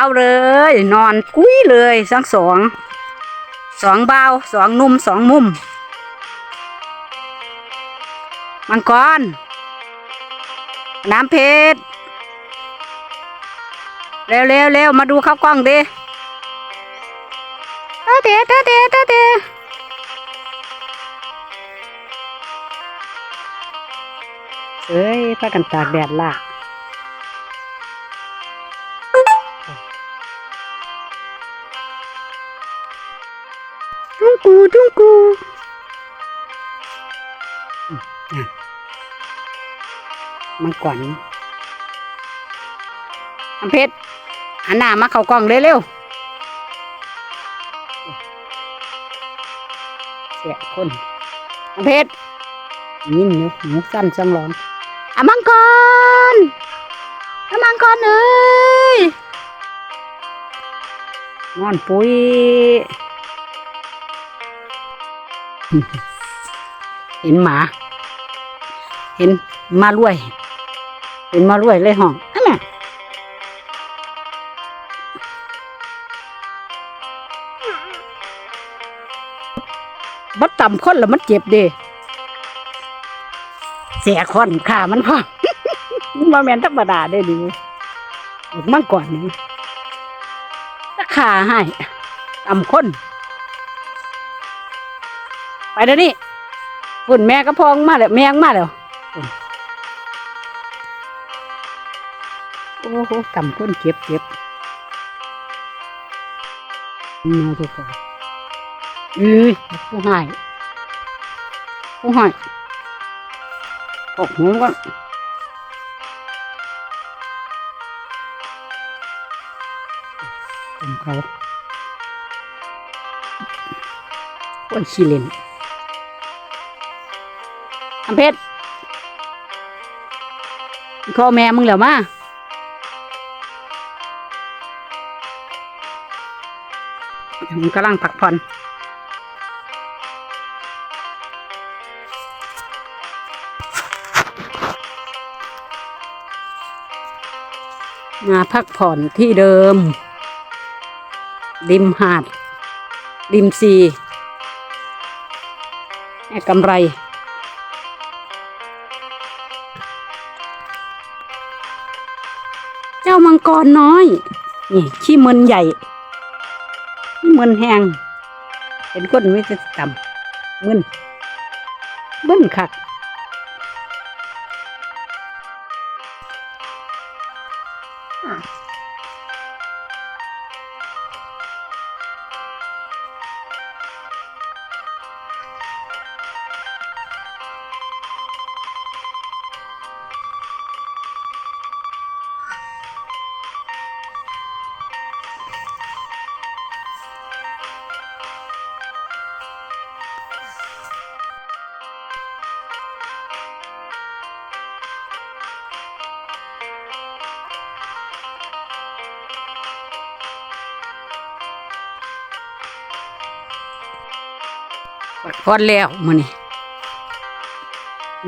าวเลย นอนกุ้ยเลยทั้งสองสองเบาสองนุ่มสองมุม มังกร น้ำเพชรเร็วเร็วเร็วมาดูข้าวกล้องดิเตาเตะเตเตะเตเตะเอ้ยพากันตากแดดล่ะ กูจุ้งกูอืมน่ะมันก่อนน้ำเพชรหันหน้ามาเข้ากล้องเร็วๆเสียคนน้ำเพชรยินอยู่หูสั้นจังร้อนอะมังกรอะมังกรเอ้ยนอนปุย เห็นหมา เห็นมารวยเห็นมารวยเลยห้องอันน่ะบัดต่ำคนแล้วมันเจ็บเด้เสียคนขามันพ่อมาแมนธรรมดาได้ดีมั่งก่อนนี่ราคาให้ต่ำคน ไปเดี๋ยวนี้ฝุ่นแม่ก็พองมาแล้วแมงมาแล้วฝุ่นโอ้โหกำก้นเก็บเก็บมาทุกคนอุ้ยผู้ให้ผู้ให้ตกหัวก่อนผมเขาโอ้ยขี้เล่น อำเพชรพ่อแม่มึงเหรอมาผมกำลังพักผ่อนมาพักผ่อนที่เดิม ริมหาด ริมซีแอกำไร มังกรน้อย นี่ขี้มันใหญ่ขี้มันแหงเป็นก้นไม่จะต่ำมึนมึนคักอะ ผ่อนแล้วมื้อนี้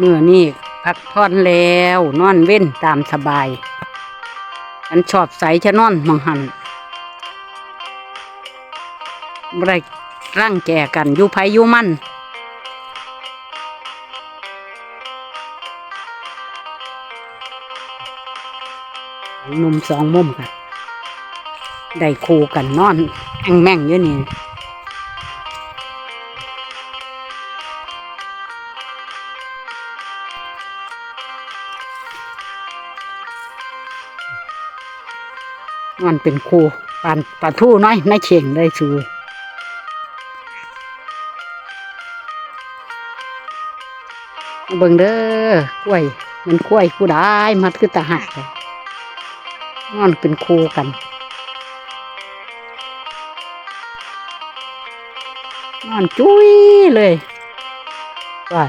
มื้อนี้พักผ่อนแล้ว นอนเว้นตามสบายฉันชอบใสจะนอนมังหันบ่ได้ร่างแก่กันอยู่ไผอยู่มันมุมสองมุมกันได้คู่กันนอนแองแม่งอยู่นี่ มันเป็นครูปานปานทู่น้อยในเข่งได้ชูเบิ่งเด้อกล้วย มันกล้วยผู้ได้มัดคือตาหักเลยนอนเป็นครูกันนอนจุ้ยเลยว่า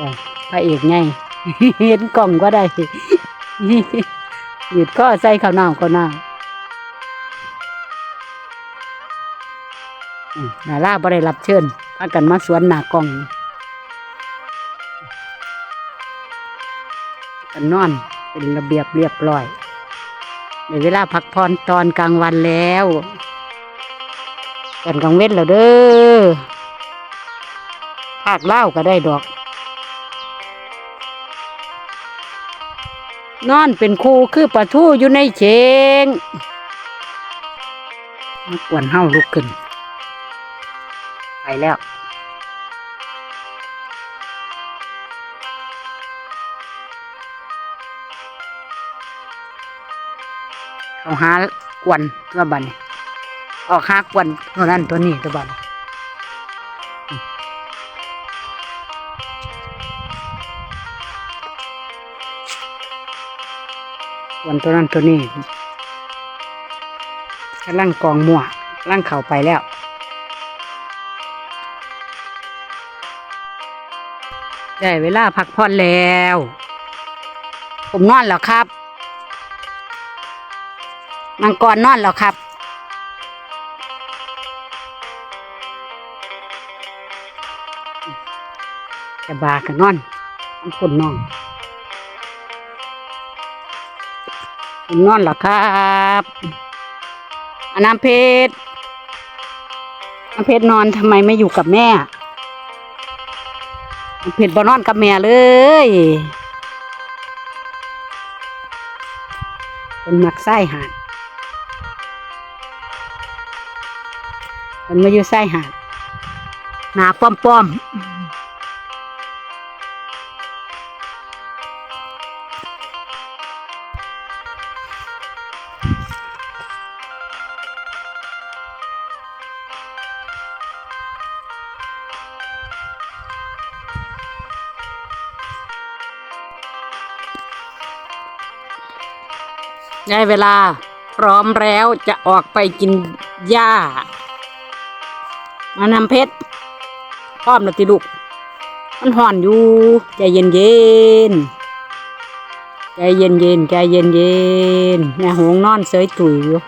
ว่าพระเอกไงเห็นกล่องก็ได้ หยุดก็ใส่ข้าวหน้าข้าวหน้าอืมนาล่าบ่ได้รับเชิญพากันมาสวนหน้ากล้องกันนอนเป็นระเบียบเรียบร้อยเดี๋ยวเวลาพักผ่อนตอนกลางวันแล้วกันกลางเว้นแล้วเด้อภาคเล่าวก็ได้ดอก นอนเป็นครูคือปลาทูอยู่ในเชงมากวนเฮาลุกขึ้น ไปแล้วเอาหากวนตัวบันออกหากวนตัวนั้นตัวนี้ตัวบัน วนตัวนั้นตัวนี้กำลังกองมั่วกำลังเข้าไปแล้ว ได้เวลาพักผ่อนแล้ว ผมนอนแล้วครับมังกรนอนแล้วครับจะบากันนอนมันคนนอน นอนแล้วครับอาน้ำเพชรน้ำเพชรนอนทำไมไม่อยู่กับแม่เพชรบ่นอนกับแม่เลยเป็นมักไส้หาดเป็นมาอยู่ไส้หาดหนาป้อมป้อม ได้เวลาพร้อมแล้วจะออกไปกินหญ้า มานำเพชรพร้อมแล้วติลูก มันห่อนอยู่ ใจเย็นเย็นๆ ใจเย็นเย็นใจเย็นเย็นแม่หงนอนเสยตุยอยู่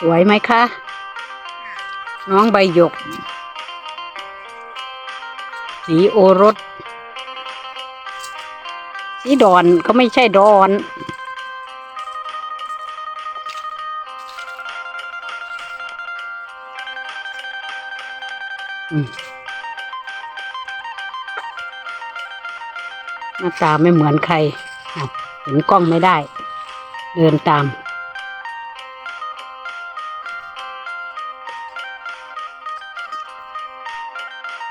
สวยไหมคะ น้องใบหยก สีโอรส สีดอนก็ไม่ใช่ดอน หน้าตาไม่เหมือนใคร เห็นกล้องไม่ได้ เดินตาม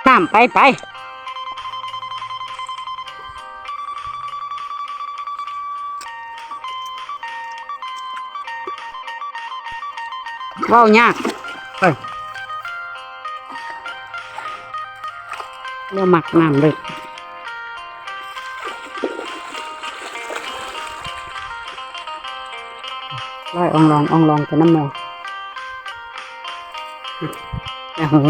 ข้ามไปไปเว้ายากไป เดี๋ยวหมักน้ำเลยร้อยอองลองอองลองไปน้ำมวแม่หง